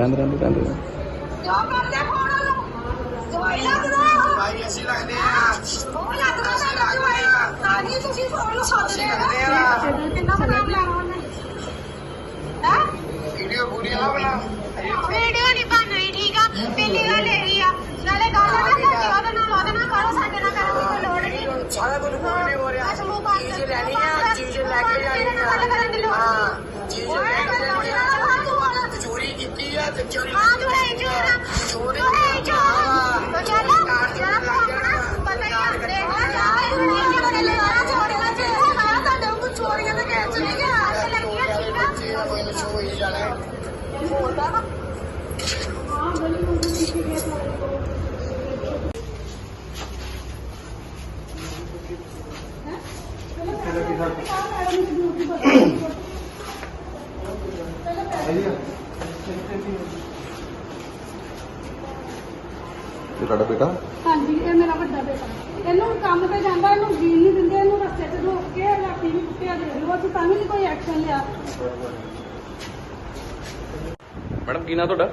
රැඳ රැඳ රැඳ. ਇਹ ਤੁਹਾਡਾ ਬੇਟਾ? ਹਾਂਜੀ ਇਹ ਮੇਰਾ ਵੱਡਾ ਬੇਟਾ। ਇਹਨੂੰ ਕੰਮ ਤੇ ਜਾਂਦਾ ਇਹਨੂੰ ਜੀਣ ਨਹੀਂ ਦਿੰਦੇ ਇਹਨੂੰ ਰਸਤੇ 'ਚ ਰੋਕ ਕੇ ਰਾਤੀ ਵੀ ਕੁੱਟਿਆ ਦੇ ਲੋ ਅਸੀਂ ਤਾਂ ਵੀ ਨਹੀਂ ਕੋਈ ਐਕਸ਼ਨ ਲਿਆ। ਮੈਡਮ ਕੀ ਨਾਂ ਤੁਹਾਡਾ?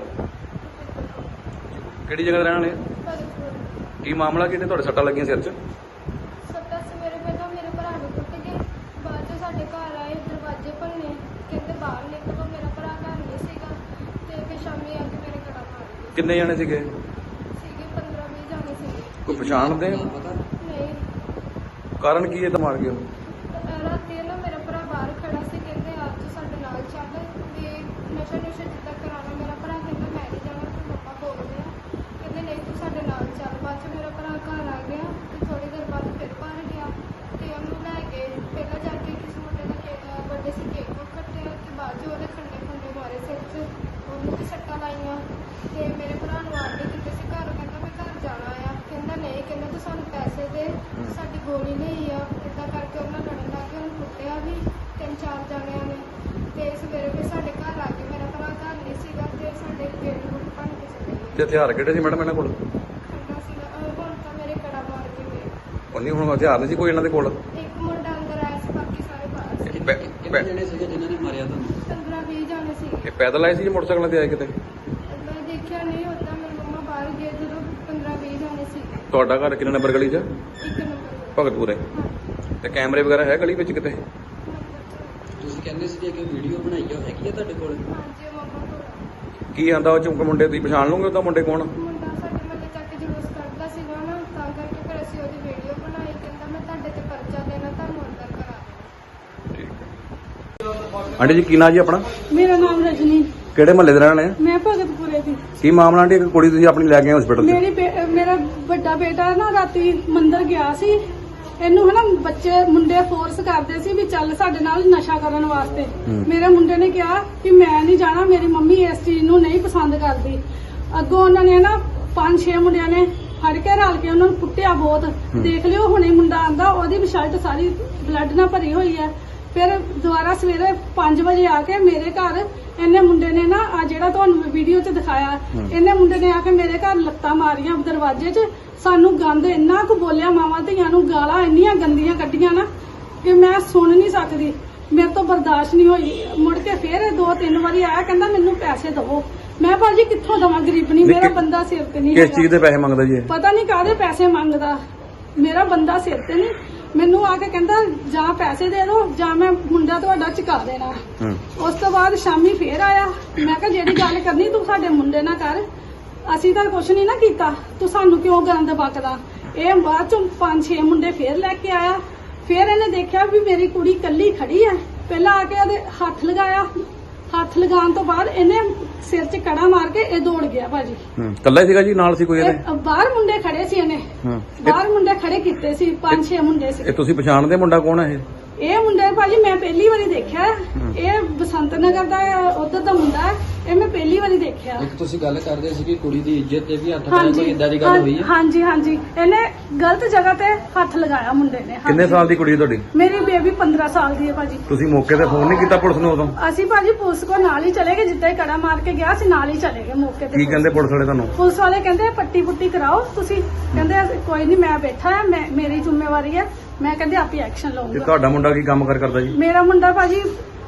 ਕਿਹੜੀ ਜਗ੍ਹਾ ਦੇ ਰਹਿਣ ਵਾਲੇ ਆ? ਕੀ ਮਾਮਲਾ ਕਿਹਨੇ ਤੁਹਾਡੇ ਸੱਟਾਂ ਲੱਗੀਆਂ ਸਿਰ 'ਚ ਸੱਤਾ ਸਵੇਰੇ ਪਹਿਲਾਂ ਮੇਰੇ ਭਰਾ ਨੂੰ ਕੁੱਟ ਕੇ ਬਾਅਦ ਚ ਸਾਡੇ ਘਰ ਆਏ ਦਰਵਾਜ਼ੇ ਭੰਨੇ ਕਹਿੰਦੇ ਬਾਹਰ ਨਿਕਲੋ ਮੇਰਾ ਭਰਾ ਘਰ ਨਹੀਂ ਸੀਗਾ ਤੇ ਫਿਰ ਸ਼ਾਮੀ ਆ ਕੇ ਮੇਰੇ ਕੜਾ ਮਾਰ ਗਏ ਕਿੰਨੇ ਜਣੇ ਸੀਗੇ? ਸੀਗੇ 15 20 ਜਾਣੇ ਸੀਗੇ। ਕੋਈ ਪਛਾਣਦੇ ਆ? ਨਹੀਂ। ਕਾਰਨ ਕੀ ਹੈ ਤਾਂ ਮਾਰ ਗਿਆ ਅਹ ਰਾਤੀ ਨਾ ਮੇਰਾ ਭਰਾ ਬਾਹਰ ਖੜਾ ਸੀ ਕਹਿੰਦੇ ਅੱਜ ਸਾਡੇ ਨਾਲ ਚੱਲ ਤੇ ਨਸ਼ਾ ਨੁਸ਼ਾ ਜਿੱਦਾਂ ਕਰਾਉਣਾ ਮੇਰਾ ਭਰਾ ਕਹਿੰਦਾ ਮੈਂ ਨਹੀਂ ਜਾਣਾ ਤੇ ਮੰਮਾ ਬੋਲਦੇ ਆ ਕਹਿੰਦੇ ਨਹੀਂ ਤੂੰ ਸਾਡੇ ਨਾਲ ਚੱਲ ਬਾਅਦ ਚ ਮੇਰਾ ਭਰਾ ਘਰ ਆ ਗਿਆ ਤੇ ਥੋੜੀ ਦੇਰ ਬਾਅਦ ਫਿਰ ਬਾਹਰ ਗਿਆ ਤੇ ਉਹਨੂੰ ਲੈ ਕੇ ਪਹਿਲਾਂ ਜਾ ਕੇ ਕਿਸੇ ਮੁੰਡੇ ਦਾ ਕੇਕ ਵੱਡੇ ਸੀ ਕੇਕ ਉਹ ਕੱਟਿਆ ਤੇ ਬਾਅਦ ਚ ਉਹਦੇ ਖੰਡੇ ਖੰਡੇ ਮਾਰੇ ਸਿਰ 'ਚ ਉਹਨੂੰ ਵੀ ਸੱਟਾਂ ਲਾਈਆਂ ਤੇ ਮੇਰੇ ਭਰਾ ਨੂੰ ਆਣ ਕੇ ਕਿਤੇ ਸੀ ਘਰ ਕਹਿੰਦਾ ਮੈਂ ਘਰ ਜਾਣਾ ਆ ਨਹੀਂ ਤੂੰ ਸਾਨੂੰ ਪੈਸੇ ਦੇ ਸਾਡੀ ਗੋਲੀ ਲਈ ਆ। ਏਦਾਂ ਕਰਕੇ ਉਹਨਾਂ ਲੜਨ ਲੱਗ ਗਏ ਉਹਨੂੰ ਕੁੱਟਿਆ ਵੀ ਤਿੰਨ ਚਾਰ ਜਾਣਿਆਂ ਨੇ। ਤੇ ਸਵੇਰੇ ਫਿਰ ਸਾਡੇ ਘਰ ਆ ਕੇ ਮੇਰਾ ਭਰਾ ਘਰ ਨਹੀਂ ਸੀਗਾ ਤੇ ਸਾਡੇ ਗੇਟ ਨੂੰ ਭੰਨ ਕੇ ਚਲੇ ਗਏ। ਤੇ ਹਥਿਆਰ ਕਿਹੜੇ ਸੀ ਮੈਡਮ ਇਹਨਾਂ ਕੋਲ? ਖੰਡਾ ਸੀਗਾ। ਅਹ ਹੁਣ ਤਾਂ ਮੇਰੇ ਕੜਾ ਮਾਰ ਕੇ ਗਏ। ਉਹਨੀ ਹੁਣ ਹਥਿਆਰ ਨਹੀਂ ਸੀ ਕੋਈ ਇਹਨਾਂ ਦੇ ਕੋਲ? ਇੱਕ ਮੁੰਡਾ ਅੰਦਰ ਆਇਆ ਸੀ ਬਾਕੀ ਸਾਰੇ ਬਾਹਰ ਸੀ। ਇਹ ਪੈ- ਪੈ- ਜਣੇ ਸੀਗੇ ਜਿਨ੍ਹਾਂ ਨੇ ਮਾਰਿਆ ਤੁਹਾਨੂੰ? 15 20 ਜਾਣੇ ਸੀਗੇ। ਇਹ ਪੈਦਲ ਆਏ ਸੀ ਜਾਂ ਮੋਟਰਸਾਈਕਲਾਂ ਤੇ ਆਏ ਕਿਤੇ ਮੈਂ ਦੇਖਿਆ ਨਹੀਂ ਉਦਾਂ ਮੇਰੀ ਮੰਮਾ ਬਾਹਰ ਗਏ ਜਦੋਂ 15 20 ਜਾਣੇ ਸੀਗੇ ਤੁਹਾਡਾ ਘਰ ਕਿੰਨੇ ਨੰਬਰ ਗਲੀ 'ਚ? ਇੱਕ ਨੰਬਰ ਭਗਤਪੁਰੇ। ਤੇ ਕੈਮਰੇ ਵਗੈਰਾ ਹੈ ਗਲੀ ਵਿੱਚ ਕਿਤੇ? ਤੁਸੀਂ ਕਹਿੰਦੇ ਸੀ ਕਿ ਵੀਡੀਓ ਬਣਾਈ ਆ ਹੈਗੀ ਆ ਤੁਹਾਡੇ ਕੋਲ? ਹਾਂਜੀ ਉਹ ਮੰਮਾ ਕੋਲ ਕੀ ਆਂਦਾ ਉਹ ਚੁੰਕ ਮੁੰਡੇ ਤੁਸੀਂ ਪਛਾਣ ਲਓਗੇ ਉਹਦਾ ਮੁੰਡੇ ਕੌਣ? ਮੁੰਡਾ ਸਾਡੇ ਮੱਲੇ ਚੱਕ ਕੇ ਜਲੂਸ ਕੱਢਦਾ ਸੀਗਾ ਨਾ ਤਾਂ ਕਰਕੇ ਫਿਰ ਅਸੀਂ ਉਹਦੀ ਵੀਡੀਓ ਬਣਾਈ। ਕਹਿੰਦਾ ਮੈਂ ਤੁਹਾਡੇ ਤੇ ਪਰਚਾ ਦੇਣਾ ਤੁਹਾਨੂੰ ਅੰਦਰ ਕਰਾ ਆਂਟੀ ਜੀ ਕੀ ਨਾਂ ਜੀ ਆਪਣਾ? ਮੇਰਾ ਨਾਮ ਰਜਨੀ। ਕਿਹੜੇ ਮਹੱਲੇ ਦੇ ਰਹਿਣ ਵਾਲੇ ਆ ਮੈਂ ਭਗਤਪੁਰੇ ਦੀ। ਕੀ ਮਾਮਲਾ ਆਂਟੀ? ਇੱਕ ਕੁੜੀ ਤੁਸੀਂ ਆਪਣੀ ਲੈ ਗਏ ਹਸਪੀਟਲ 'ਚ ਮੇਰੀ ਬੇ- ਮੇਰਾ ਵੱਡਾ ਬੇਟਾ ਨਾ ਰਾਤੀ ਮੰਦਰ ਗਿਆ ਸੀ। ਇਹਨੂੰ ਹਨਾ ਬੱਚੇ ਮੁੰਡੇ ਫੋਰਸ ਕਰਦੇ ਸੀ ਵੀ ਚੱਲ ਸਾਡੇ ਨਾਲ ਨਸ਼ਾ ਕਰਨ ਵਾਸਤੇ। ਹੂੰ। ਮੇਰੇ ਮੁੰਡੇ ਨੇ ਕਿਹਾ ਕਿ ਮੈਂ ਨਹੀਂ ਜਾਣਾ ਮੇਰੀ ਮੰਮੀ ਇਸ ਚੀਜ਼ ਨੂੰ ਨਹੀਂ ਪਸੰਦ ਕਰਦੀ। ਅੱਗੋਂ ਉਹਨਾਂ ਨੇ ਨਾ ਪੰਜ ਛੇ ਮੁੰਡਿਆਂ ਨੇ ਫੜ ਕੇ ਰਲ ਕੇ ਉਹਨਾਂ ਨੂੰ ਕੁੱਟਿਆ ਬਹੁਤ। ਦੇਖ ਲਿਓ ਹੁਣੇ ਮੁੰਡਾ ਆਂਦਾ ਉਹਦੀ ਵੀ ਸ਼ਰਟ ਸਾਰੀ ਬਲੱਡ ਨਾਲ ਭਰੀ ਹੋਈ ਹੈ। ਫਿਰ ਦੁਬਾਰਾ ਸਵੇਰੇ 5 ਵਜੇ ਆ ਕੇ ਮੇਰੇ ਘਰ ਇਹਨੇ ਮੁੰਡੇ ਨੇ ਨਾ ਆ ਜਿਹੜਾ ਤੁਹਾਨੂੰ ਵੀਡੀਓ 'ਚ ਦਿਖਾਇਆ ਇਹਨੇ ਮੁੰਡੇ ਨੇ ਆ ਕੇ ਮੇਰੇ ਘਰ ਲੱਤਾਂ ਮਾਰੀਆਂ ਦਰਵਾਜ਼ੇ 'ਚ। ਸਾਨੂੰ ਗੰਦ ਇੰਨਾ ਕੁ ਬੋਲਿਆ ਮਾਵਾਂ ਧੀਆਂ ਨੂੰ ਗਾਲਾਂ ਇੰਨੀਆਂ ਗੰਦੀਆਂ ਕੱਢੀਆਂ ਨਾ ਕਿ ਮੈਂ ਸੁਣ ਨਹੀਂ ਸਕਦੀ। ਮੇਰੇ ਤੋਂ ਬਰਦਾਸ਼ਤ ਨਹੀਂ ਹੋਈ। ਮੁੜ ਕੇ ਫੇਰ ਦੋ ਤਿੰਨ ਵਾਰੀ ਆਇਆ ਕਹਿੰਦਾ ਮੈਨੂੰ ਪੈਸੇ ਦਵੋ। ਮੈਂ ਭਾਜੀ ਕਿੱਥੋਂ ਦਵਾਂ? ਗਰੀਬ ਨਹੀਂ ਮੇਰਾ ਬੰਦਾ ਸਿਰ ਤੇ ਨਹੀਂ ਕਿਸ। ਚੀਜ਼ ਦੇ ਪੈਸੇ ਮੰਗਦਾ ਜੀ ਪਤਾ ਨਹੀਂ ਕਾਹਦੇ ਪੈਸੇ ਮੰਗਦਾ। ਮੇਰਾ ਬੰਦਾ ਸਿਰ ਤੇ ਨਹੀਂ। ਮੈਨੂੰ ਆ ਕੇ ਕਹਿੰਦਾ ਜਾਂ ਪੈਸੇ ਦੇ ਦਿਓ ਜਾਂ ਮੈਂ ਮੁੰਡਾ ਤੁਹਾਡਾ ਚੁਕਾ ਦੇਣਾ। ਹੂੰ। ਉਸ ਤੋਂ ਬਾਅਦ ਸ਼ਾਮੀ ਫੇਰ ਆਇਆ। ਮੈਂ ਕਿਹਾ ਜਿਹੜੀ ਗੱਲ ਕਰਨੀ ਤੂੰ ਸਾਡੇ ਮੁੰਡੇ ਨਾਲ ਕਰ। ਅਸੀਂ ਤਾਂ ਕੁਛ ਨਹੀਂ ਨਾ ਕੀਤਾ। ਤੂੰ ਸਾਨੂੰ ਕਿਉਂ ਗੰਦ ਬਕਦਾ ਇਹ ਬਾਅਦ ਚੋਂ ਪੰਜ ਛੇ ਮੁੰਡੇ ਫੇਰ ਲੈ ਕੇ ਆਇਆ। ਫੇਰ ਇਹਨੇ ਦੇਖਿਆ ਵੀ ਮੇਰੀ ਕੁੜੀ ਕੱਲੀ ਖੜੀ ਹੈ। ਪਹਿਲਾਂ ਆ ਕੇ ਉਹਦੇ ਹੱਥ ਲਗਾਇਆ। ਹੱਥ ਲਗਾਉਣ ਤੋਂ ਬਾਅਦ ਇਹਨੇ ਸਿਰ 'ਚ ਕੜਾ ਮਾਰ ਕੇ ਇਹ ਦੌੜ ਗਿਆ ਭਾਜੀ। ਹੂੰ ਕੱਲਾ ਹੀ ਸੀਗਾ ਜੀ ਨਾਲ ਸੀ ਕੋਈ ਇਹਦੇ? ਇਹ ਬਾਹਰ ਮੁੰਡੇ ਖੜੇ ਸੀ ਇਹਨੇ। ਹੂੰ। ਬਾਹਰ ਮੁੰਡੇ ਖੜੇ ਕੀਤੇ ਸੀ ਪੰਜ ਛੇ ਮੁੰਡੇ ਸੀ। ਇਹ ਤੁਸੀਂ ਪਛਾਣਦੇ ਮੁੰਡਾ ਕੌਣ ਹੈ ਇਹ? ਇਹ ਮੁੰਡਾ ਭਾਜੀ ਮੈਂ ਪਹਿਲੀ ਵਾਰੀ ਦੇਖਿਆ। ਇਹ ਬਸੰਤ ਨਗਰ ਦਾ ਉਧਰ ਦਾ ਮੁੰਡਾ ਹੈ। ਇਹ ਮੈਂ ਪਹਿਲੀ ਵਾਰੀ ਦੇਖਿਆ। ਇੱਕ ਤੁਸੀਂ ਗੱਲ ਕਰਦੇ ਸੀ ਕਿ ਕੁੜੀ ਦੀ ਇੱਜ਼ਤ ਤੇ ਵੀ ਹੱਥ ਪਾਇਆ ਕੋਈ ਇਦਾਂ ਦੀ ਗੱਲ ਹੋਈ ਹੈ? ਹਾਂਜੀ ਹਾਂਜੀ। ਇਹਨੇ ਗਲਤ ਜਗ੍ਹਾ ਤੇ ਹੱਥ ਲਗਾਇਆ ਮੁੰਡੇ ਨੇ। ਹਾਂਜੀ। ਕਿੰਨੇ ਸਾਲ ਦੀ ਕੁੜੀ ਹੈ ਤੁਹਾਡੀ? ਮੇਰੀ ਬੇਬੀ 15 ਸਾਲ ਦੀ ਹੈ ਭਾਜੀ। ਤੁਸੀਂ ਮੌਕੇ ਤੇ ਫੋਨ ਨਹੀਂ ਕੀਤਾ ਪੁਲਿਸ ਨੂੰ ਉਦੋਂ? ਅਸੀਂ ਭਾਜੀ ਪੁਲਿਸ ਕੋ ਨਾਲ ਹੀ ਚਲੇ ਗਏ ਜਿੱਦਾਂ ਹੀ ਕੜਾ ਮਾਰ ਕੇ ਗਿਆ ਸੀ ਨਾਲ ਹੀ ਚਲੇ ਗਏ ਮੌਕੇ ਤੇ। ਕੀ ਕਹਿੰਦੇ ਪੁਲਿਸ ਵਾਲੇ ਤੁਹਾਨੂੰ? ਪੁਲਿਸ ਵਾਲੇ ਕਹਿੰਦੇ ਪੱਟੀ ਪੁੱਟੀ ਕਰਾਓ ਤੁਸੀਂ। ਕਹਿੰਦੇ ਅਸੀਂ- ਕੋਈ ਨਹੀਂ ਮੈਂ ਬੈਠਾ ਹਾਂ ਮੈਂ ਮੇਰੀ ਜ਼ਿੰਮੇਵਾਰੀ ਹੈ। ਮੈਂ ਕਹਿੰਦੇ ਆਪੇ ਐਕਸ਼ਨ ਤੇ ਲਵਾਂਗਾ ਤੁਹਾਡਾ ਮੁੰਡਾ ਕੀ ਕੰਮ ਕਰ ਕਰਦਾ ਜੀ? ਮੇਰਾ ਮੁੰਡਾ ਭਾਜੀ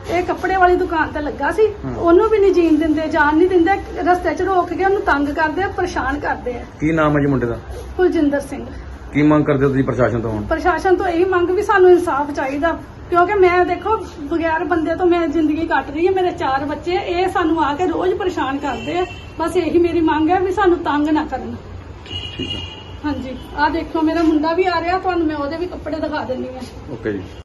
ਇਹ ਕੱਪੜੇ ਵਾਲੀ ਦੁਕਾਨ ਤੇ ਲੱਗਾ ਸੀ। ਹਮ। ਉਹਨੂੰ ਵੀ ਨਹੀਂ ਜੀਣ ਦਿੰਦੇ ਜਾਣ ਨਹੀਂ ਦਿੰਦੇ। ਰਸਤੇ 'ਚ ਰੋਕ ਕੇ ਉਹਨੂੰ ਤੰਗ ਕਰਦੇ ਆ ਪਰੇਸ਼ਾਨ ਕਰਦੇ ਆ। ਕੀ ਨਾਮ ਹੈ ਜੀ ਮੁੰਡੇ ਦਾ? ਕੁਲਜਿੰਦਰ ਸਿੰਘ। ਕੀ ਮੰਗ ਕਰਦੇ ਹੋ ਤੁਸੀਂ ਪ੍ਰਸ਼ਾਸਨ ਤੋਂ ਹੁਣ? ਪ੍ਰਸ਼ਾਸਨ ਤੋਂ ਇਹੀ ਮੰਗ ਵੀ ਸਾਨੂੰ ਇਨਸਾਫ ਚਾਹੀਦਾ। ਕਿਉਂਕਿ ਮੈਂ ਦੇਖੋ ਬਗੈਰ ਬੰਦੇ ਤੋਂ ਮੈਂ ਜ਼ਿੰਦਗੀ ਕੱਟ ਰਹੀ ਹਾਂ ਮੇਰੇ ਚਾਰ ਬੱਚੇ ਆ, ਇਹ ਸਾਨੂੰ ਆ ਕੇ ਰੋਜ਼ ਪਰੇਸ਼ਾਨ ਕਰਦੇ ਆ। ਬਸ ਇਹੀ ਮੇਰੀ ਮੰਗ ਹੈ ਵੀ ਸਾਨੂੰ ਤੰਗ ਨਾ ਕਰਨ। ਠੀਕ ਹੈ। ਹਾਂਜੀ। ਆਹ ਦੇਖੋ, ਮੇਰਾ ਮੁੰਡਾ ਵੀ ਆ ਰਿਹਾ, ਤੁਹਾਨੂੰ ਮੈਂ ਉਹਦੇ ਵੀ ਕੱਪੜੇ ਦਿਖਾ ਦਿੰਦੀ ਹਾਂ। ਓਕੇ ਜੀ।